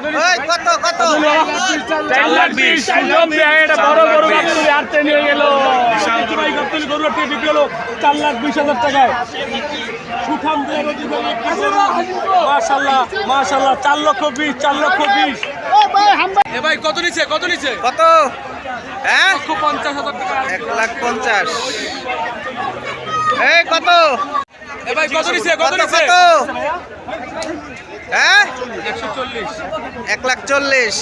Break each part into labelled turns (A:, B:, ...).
A: ওই কত কত?
B: চার লাখ বিশ এটা বড় বড় গাবতলি আটতে নিয়ে গেল। গাবতলি গরু। আটতে বিক্রি হলো। চার লাখ বিশ হাজার টাকায়। সুঠাম মাশাল্লাহ মাশাল্লাহ চার লক্ষ বিশ চার লক্ষ বিশ। এ ভাই কত নিচ্ছে কত নিচ্ছে
A: কত? হ্যাঁ?
B: পঞ্চাশ হাজার টাকা।
A: এক লাখ পঞ্চাশ। এই কত?
B: এ ভাই কত নিচ্ছে কত
A: কত
B: নিচ্ছে
A: কত? হ্যাঁ? এক লাখ চল্লিশ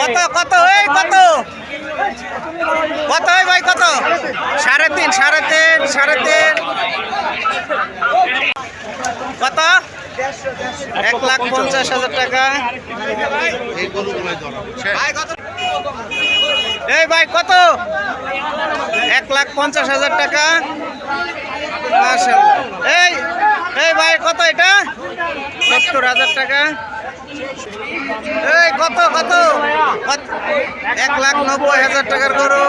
A: কত কত এই কত? কত এই ভাই কত? সাড়ে তিন সাড়ে তিন সাড়ে তিন। কত? এক লাখ পঞ্চাশ হাজার টাকা এই ভাই কত? এক লাখ পঞ্চাশ হাজার টাকা। এই সত্তর হাজার টাকা। এই, কত কত? এক লাখ নব্বই হাজার টাকার গরু।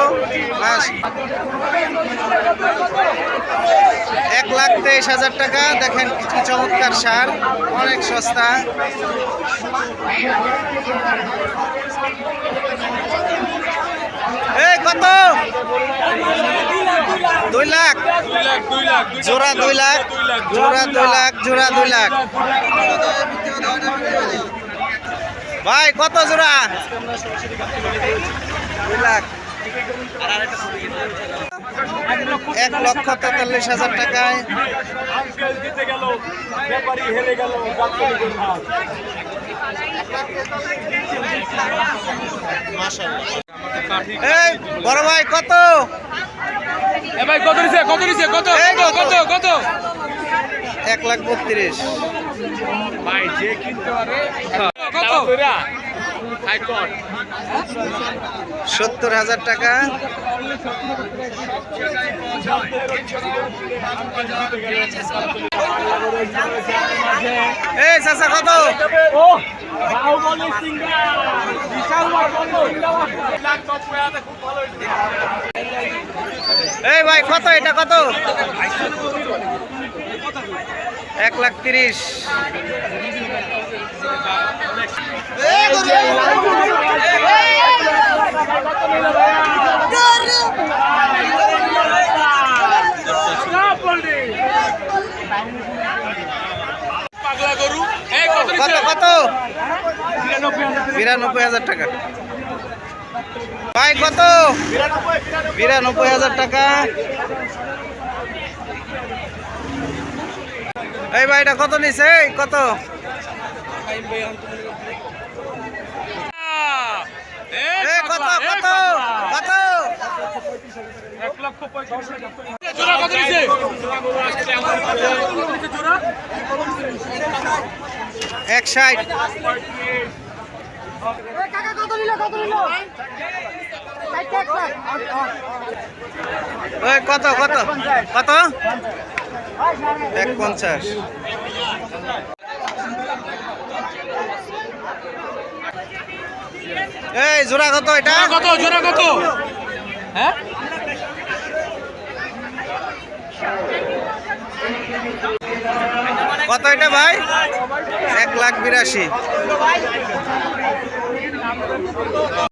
A: এক লাখ তেইশ হাজার টাকা। দেখেন কি চমৎকার সার। অনেক সস্তা এই কত দুই লাখ। জোড়া দুই লাখ, জোড়া দুই লাখ, জোড়া দুই লাখ। ভাই, কত জোড়া? দুই লাখ। এক লক্ষ তেতাল্লিশ হাজার টাকায়। বড় ভাই, কত?
B: এ ভাই কত নিছে? কত নিছে? কত? কত?
A: কত? এক লাখ বত্রিশ।
B: ভাই যে কিনতে পারে কত?
A: সত্তর হাজার টাকা। এই চাচা কত? এই ভাই কত এটা কত? এক লাখ তিরিশ
B: পাগলা গরু এই কত?
A: বিরানব্বই হাজার টাকা। ভাই কত? বিরানব্বই হাজার টাকা। এই ভাই এটা কত নিছে? কত? কত কত? কত?
B: এক লক্ষ পঁয়ত্রিশ
A: এক ষাট
C: কত কত
A: কত? এক পঞ্চাশ এই, জোড়া কত এটা?
B: কত, জোড়া কত? হ্যাঁ?
A: কত এটা ভাই? এক লাখ বিরাশি।